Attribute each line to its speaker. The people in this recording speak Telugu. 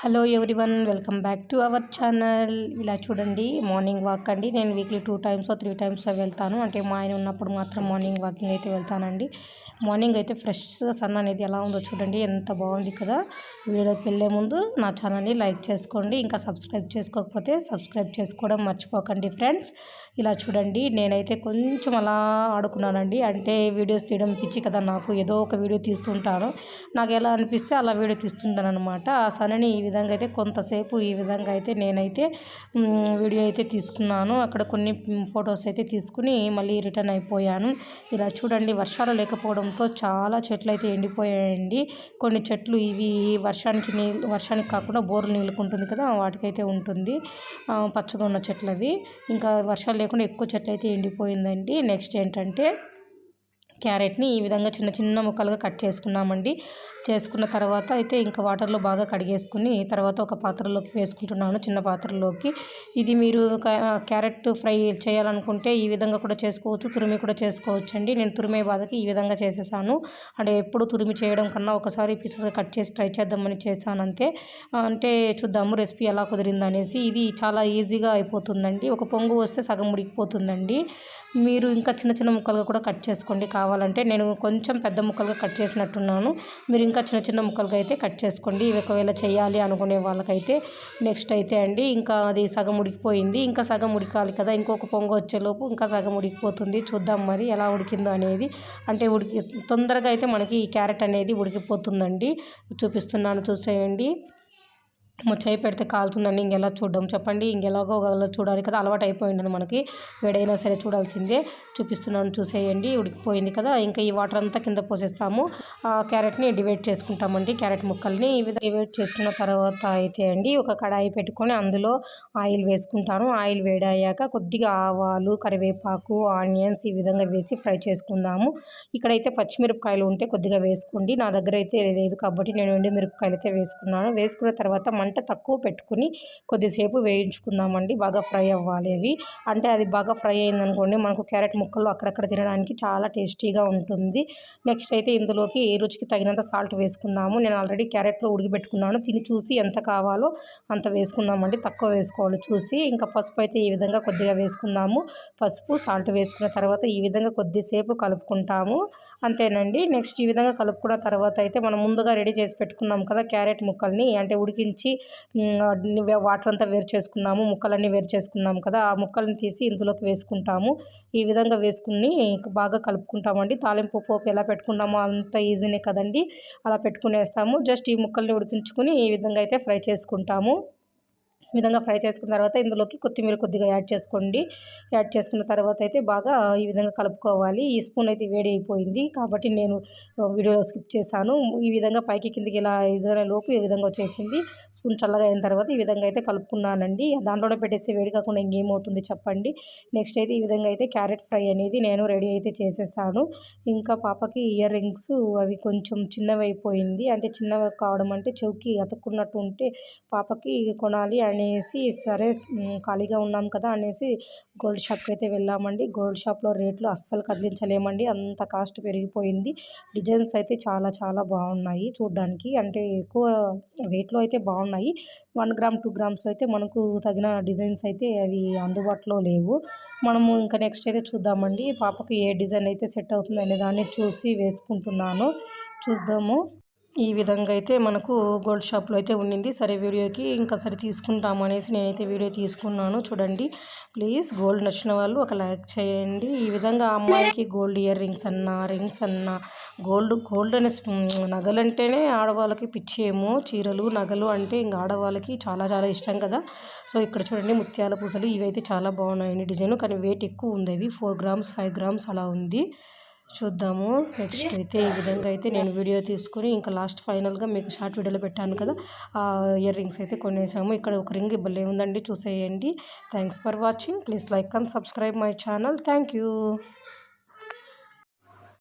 Speaker 1: Hello everyone welcome back to our channel. ఇలా చూడండి మార్నింగ్ వాక్ అండి. నేను weekly two times three times వెళ్తాను. అంటే మా ఆయన ఉన్నప్పుడు మాత్రం మార్నింగ్ వాకింగ్ అయితే వెళ్తానండి. మార్నింగ్ అయితే ఫ్రెష్గా సన్ అనేది ఎలా ఉందో చూడండి. ఎంత బాగుంది కదా. వీడియోకి వెళ్ళే ముందు నా ఛానల్ని లైక్ చేసుకోండి. ఇంకా సబ్స్క్రైబ్ చేసుకోకపోతే సబ్స్క్రైబ్ చేసుకోవడం మర్చిపోకండి ఫ్రెండ్స్. ఇలా చూడండి నేనైతే కొంచెం అలా ఆడుకున్నానండి. అంటే వీడియోస్ తీయడం పిచ్చి కదా. నాకు ఏదో ఒక వీడియో తీస్తుంటాను. నాకు ఎలా అనిపిస్తే అలా వీడియో తీస్తుంటాను అనమాట ఆ సన్నని విధంగా అయితే కొంతసేపు ఈ విధంగా అయితే నేనైతే వీడియో అయితే తీసుకున్నాను. అక్కడ కొన్ని ఫొటోస్ అయితే తీసుకుని మళ్ళీ రిటర్న్ అయిపోయాను. ఇలా చూడండి వర్షాలు లేకపోవడంతో చాలా చెట్లు అయితే ఎండిపోయాయండి. కొన్ని చెట్లు ఇవి వర్షానికి నీళ్ళు వర్షానికి కాకుండా బోర్లు నీళ్ళుకుంటుంది కదా వాటికైతే ఉంటుంది. పచ్చగా ఉన్న చెట్లు అవి ఇంకా వర్షాలు లేకుండా ఎక్కువ చెట్లు అయితే ఎండిపోయిందండి. నెక్స్ట్ ఏంటంటే క్యారెట్ని ఈ విధంగా చిన్న చిన్న ముక్కలుగా కట్ చేసుకున్నామండి. చేసుకున్న తర్వాత అయితే ఇంకా వాటర్లో బాగా కడిగేసుకుని తర్వాత ఒక పాత్రలోకి వేసుకుంటున్నాను చిన్న పాత్రలోకి. ఇది మీరు క్యారెట్ ఫ్రై చేయాలనుకుంటే ఈ విధంగా కూడా చేసుకోవచ్చు తురిమి కూడా చేసుకోవచ్చు అండి నేను తురిమే బాధకి ఈ విధంగా చేసేసాను. అంటే ఎప్పుడు తురిమి చేయడం కన్నా ఒకసారి పీసెస్గా కట్ చేసి ట్రై చేద్దామని చేశాను అంతే అంటే చూద్దాము రెసిపీ ఎలా కుదిరింది అనేసి ఇది చాలా ఈజీగా అయిపోతుందండి. ఒక పొంగు వస్తే సగం ఉడికిపోతుందండి మీరు ఇంకా చిన్న చిన్న ముక్కలుగా కూడా కట్ చేసుకోండి. కావాలంటే నేను కొంచెం పెద్ద ముక్కలుగా కట్ చేసినట్టున్నాను. మీరు ఇంకా చిన్న చిన్న ముక్కలుగా అయితే కట్ చేసుకోండి. ఇవి ఒకవేళ చేయాలి అనుకునే వాళ్ళకైతే నెక్స్ట్ అయితే అండి. ఇంకా అది సగం ఉడికిపోయింది. ఇంకా సగం ఉడికాలి కదా. ఇంకొక పొంగు వచ్చేలోపు ఇంకా సగం ఉడికిపోతుంది. చూద్దాం మరి ఎలా ఉడికిందో అనేది. అంటే ఉడికి తొందరగా అయితే మనకి ఈ క్యారెట్ అనేది ఉడికిపోతుందండి. చూపిస్తున్నాను చూసేయండి. ముచ్చాయి పెడితే కాలుతుందండి ఇంకెలా చూడడం చెప్పండి. ఇంకెలాగో చూడాలి కదా అలవాటు అయిపోయింది మనకి. వేడైనా సరే చూడాల్సిందే. చూపిస్తున్నాను చూసేయండి. ఉడికిపోయింది కదా ఇంకా ఈ వాటర్ అంతా కింద పోసేస్తాము. క్యారెట్ని డివైడ్ చేసుకుంటామండి క్యారెట్ ముక్కల్ని. ఈ విధంగా డివైడ్ చేసుకున్న తర్వాత అయితే అండి ఒక కడాయి పెట్టుకొని అందులో ఆయిల్ వేసుకుంటాను. ఆయిల్ వేడయ్యాక కొద్దిగా ఆవాలు కరివేపాకు ఆనియన్స్ ఈ విధంగా వేసి ఫ్రై చేసుకుందాము. ఇక్కడైతే పచ్చిమిరపకాయలు ఉంటే కొద్దిగా వేసుకోండి. నా దగ్గర అయితే లేదు కాబట్టి నేను ఎండు మిరపకాయలు అయితే వేసుకున్నాను. వేసుకున్న తర్వాత మంట తక్కువ పెట్టుకుని కొద్దిసేపు వేయించుకుందామండి. బాగా ఫ్రై అవ్వాలి అవి. అంటే అది బాగా ఫ్రై అయిందనుకోండి మనకు క్యారెట్ ముక్కలు అక్కడక్కడ తినడానికి చాలా టేస్టీగా ఉంటుంది. నెక్స్ట్ అయితే ఇందులోకి ఏ రుచికి తగినంత సాల్ట్ వేసుకుందాము. నేను ఆల్రెడీ క్యారెట్లో ఉడికిపెట్టుకున్నాను. తిని చూసి ఎంత కావాలో అంత వేసుకుందామండి. తక్కువ వేసుకోవాలి చూసి. ఇంకా పసుపు అయితే ఈ విధంగా కొద్దిగా వేసుకుందాము. పసుపు సాల్ట్ వేసుకున్న తర్వాత ఈ విధంగా కొద్దిసేపు కలుపుకుంటాము. అంతేనండి. నెక్స్ట్ ఈ విధంగా కలుపుకున్న తర్వాత అయితే మనం ముందుగా రెడీ చేసి పెట్టుకున్నాం కదా క్యారెట్ ముక్కల్ని. అంటే ఉడికించి వాటర్ అంతా వేరు చేసుకున్నాము ముక్కలన్నీ వేరు చేసుకున్నాము కదా ఆ ముక్కల్ని తీసి ఇందులోకి వేసుకుంటాము. ఈ విధంగా వేసుకుని బాగా కలుపుకుంటామండి. తాలింపు పోపు ఎలా పెట్టుకున్నామో అంత ఈజీనే కదండి. అలా పెట్టుకునేస్తాము. జస్ట్ ఈ ముక్కల్ని ఉడికించుకొని ఈ విధంగా అయితే ఫ్రై చేసుకుంటాము. విధంగా ఫ్రై చేసుకున్న తర్వాత ఇందులోకి కొత్తిమీర కొద్దిగా యాడ్ చేసుకోండి. యాడ్ చేసుకున్న తర్వాత అయితే బాగా ఈ విధంగా కలుపుకోవాలి. ఈ స్పూన్ అయితే వేడి అయిపోయింది కాబట్టి నేను వీడియోలో స్కిప్ చేశాను. ఈ విధంగా పైకి కిందికి ఇలా ఎదురైన లోపు ఈ విధంగా వచ్చేసింది. స్పూన్ చల్లగా అయిన తర్వాత ఈ విధంగా అయితే కలుపుకున్నానండి. దాంట్లోనే పెట్టేస్తే వేడి కాకుండా ఇంకేమవుతుంది చెప్పండి. నెక్స్ట్ అయితే ఈ విధంగా అయితే క్యారెట్ ఫ్రై అనేది నేను రెడీ అయితే చేసేసాను. ఇంకా పాపకి ఇయర్ రింగ్స్ అవి కొంచెం చిన్నవి అయిపోయింది. అంటే చిన్నవి కావడం అంటే చౌకి అతుక్కున్నట్టు ఉంటే పాపకి కొనాలి అండ్ అనేసి సరే ఖాళీగా ఉన్నాం కదా అనేసి గోల్డ్ షాప్కి అయితే వెళ్ళామండి. గోల్డ్ షాప్లో రేట్లు అస్సలు కదిలించలేమండి. అంత కాస్ట్ పెరిగిపోయింది. డిజైన్స్ అయితే చాలా చాలా బాగున్నాయి చూడడానికి. అంటే ఎక్కువ వెయిట్లో అయితే బాగున్నాయి. వన్ గ్రామ్ టూ గ్రామ్స్లో అయితే మనకు తగిన డిజైన్స్ అయితే అవి అందుబాటులో లేవు. మనము ఇంకా నెక్స్ట్ అయితే చూద్దామండి. పాపకి ఏ డిజైన్ అయితే సెట్ అవుతుంది అనే దాన్ని చూసి వేసుకుంటున్నాను. చూద్దాము. ఈ విధంగా అయితే మనకు గోల్డ్ షాప్లో అయితే ఉండింది సరే వీడియోకి ఇంకా సరే తీసుకుంటాము అనేసి నేనైతే వీడియో తీసుకున్నాను. చూడండి ప్లీజ్ గోల్డ్ నచ్చిన వాళ్ళు ఒక లైక్ చేయండి. ఈ విధంగా అమ్మాయికి గోల్డ్ ఇయర్ రింగ్స్ అన్న రింగ్స్ అన్న గోల్డ్ గోల్డ్ అనే నగలు అంటేనే ఆడవాళ్ళకి పిచ్చేమో చీరలు నగలు అంటే ఇంకా ఆడవాళ్ళకి చాలా చాలా ఇష్టం కదా. సో ఇక్కడ చూడండి ముత్యాల పూసలు ఇవైతే చాలా బాగున్నాయండి డిజైన్. కానీ వెయిట్ ఎక్కువ ఉంది అవి. ఫోర్ గ్రామ్స్ ఫైవ్ గ్రామ్స్ అలా ఉంది. చూద్దాము. నెక్స్ట్ అయితే ఈ విధంగా అయితే నేను వీడియో తీసుకుని ఇంకా లాస్ట్ ఫైనల్గా మీకు షార్ట్ వీడియోలో పెట్టాను కదా ఆ ఇయర్ రింగ్స్ అయితే కొనేసాము. ఇక్కడ ఒక రింగ్ ఇబ్బంది ఉందండి చూసేయండి. Thanks for watching please like and subscribe my channel thank you